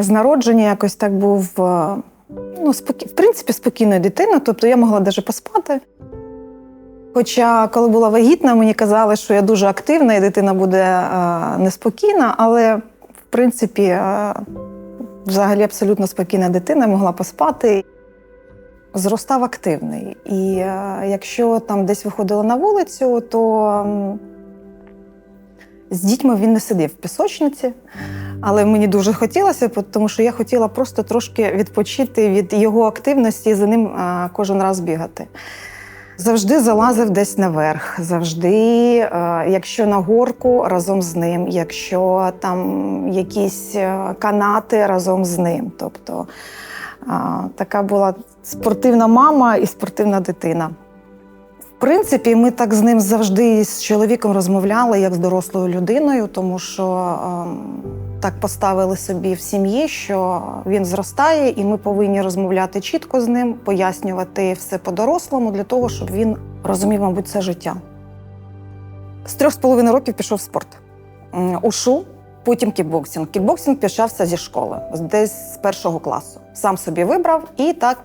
З народження якось так був е, ну, спокі... в принципі, спокійною дитиною, тобто я могла навіть поспати. Хоча, коли була вагітна, мені казали, що я дуже активна і дитина буде е, неспокійна, але в принципі, е, взагалі абсолютно спокійна дитина могла поспати. Зростав активний. І е, якщо там десь виходила на вулицю, то м, з дітьми він не сидів в пісочниці. Але мені дуже хотілося, тому що я хотіла просто трошки відпочити від його активності і за ним кожен раз бігати. Завжди залазив десь наверх, завжди, е, якщо на горку разом з ним, якщо там якісь е, канати разом з ним. Тобто така була спортивна мама і спортивна дитина. В принципі, ми так з ним завжди з чоловіком розмовляли, як з дорослою людиною, тому що ем, так поставили собі в сім'ї, що він зростає, і ми повинні розмовляти чітко з ним, пояснювати все по-дорослому для того, щоб він розумів, мабуть, це життя. З трьох з половиною років пішов в спорт. Ушу, потім кікбоксинг. Кікбоксинг пішався зі школи, десь з першого класу. Сам собі вибрав і так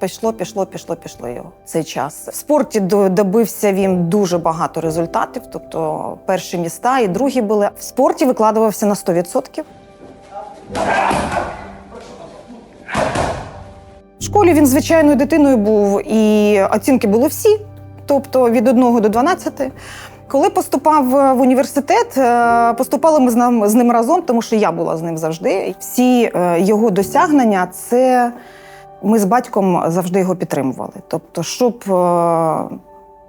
пішло, пішло, пішло, пішло його цей час. В спорті до- добився він дуже багато результатів, тобто перші міста і другі були. В спорті викладувався на 100%. В школі він звичайною дитиною був, і оцінки були всі, тобто від 1 до 12. Коли поступав в університет, е, поступали ми з ним, з ним разом, тому що я була з ним завжди. Всі е, його досягнення це ми з батьком завжди його підтримували. Тобто, щоб е,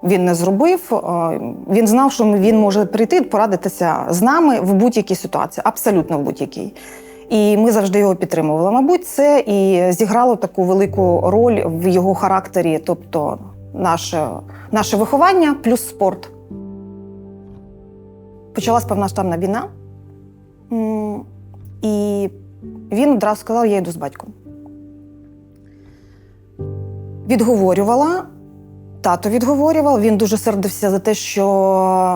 він не зробив, е, він знав, що він може прийти порадитися з нами в будь-якій ситуації, абсолютно в будь-якій. І ми завжди його підтримували. Мабуть, це і зіграло таку велику роль в його характері, тобто наше, наше виховання плюс спорт. Почалась повноштабна війна, і він одразу сказав: я йду з батьком. Відговорювала, тато відговорював. Він дуже сердився за те, що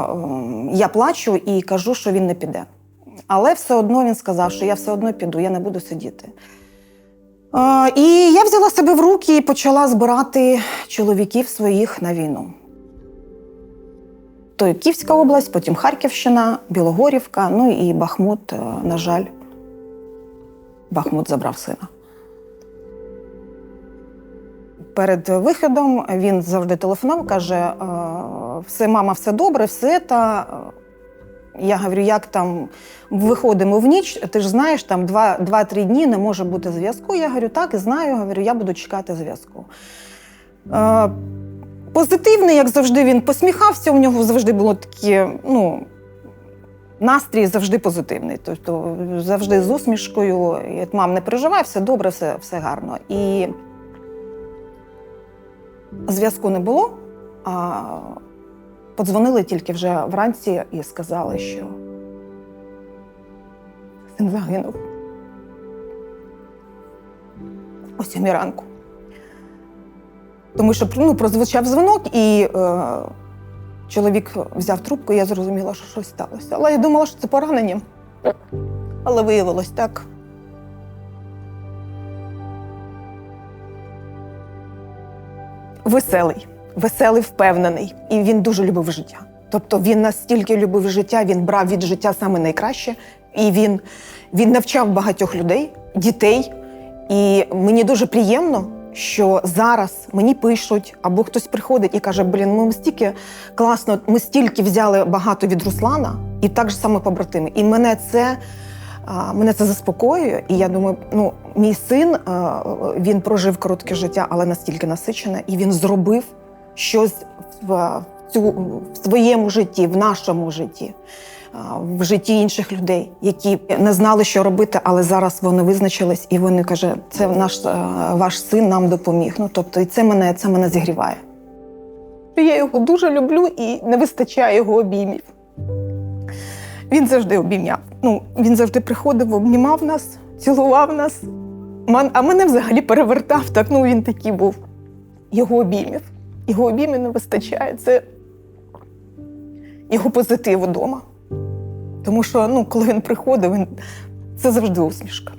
ем, я плачу і кажу, що він не піде. Але все одно він сказав, що я все одно піду, я не буду сидіти. Е, І я взяла себе в руки і почала збирати чоловіків своїх на війну. То Київська область, потім Харківщина, Білогорівка, ну і Бахмут, е, на жаль, Бахмут забрав сина. Перед виходом він завжди телефонував, каже: «Е, все, мама, все добре, все та. Я говорю, як там виходимо в ніч, ти ж знаєш, там 2-3 дні не може бути зв'язку. Я говорю, так, знаю, говорю, я буду чекати зв'язку. Е, позитивний, як завжди, він посміхався, у нього завжди було такі, ну, настрій завжди позитивний. Тобто завжди з усмішкою. І, мам, не переживай, все добре, все, все гарно. І зв'язку не було. А подзвонили тільки вже вранці і сказали, що син загинув. О сьомій ранку. Тому що ну, прозвучав дзвонок, і е, чоловік взяв трубку, і я зрозуміла, що щось сталося. Але я думала, що це поранення. Але виявилось так. Веселий, веселий, впевнений. І він дуже любив життя. Тобто він настільки любив життя, він брав від життя саме найкраще. І він, він навчав багатьох людей, дітей. І мені дуже приємно, що зараз мені пишуть, або хтось приходить і каже: Блін, ми стільки класно, ми стільки взяли багато від Руслана, і так же саме побратими. І мене це. Мене це заспокоює, і я думаю, ну мій син він прожив коротке життя, але настільки насичене, і він зробив щось в, цю в своєму житті, в нашому житті, в житті інших людей, які не знали, що робити, але зараз вони визначились, і вони каже, це наш ваш син нам допоміг. Ну тобто, і це мене це мене зігріває. Я його дуже люблю і не вистачає його обіймів. Він завжди обійняв. Ну, він завжди приходив, обнімав нас, цілував нас. А мене взагалі перевертав. Так, ну він такий був. Його обіймів. Його обіймів не вистачає. Це його позитив вдома. Тому що, ну, коли він приходив, він... це завжди усмішка.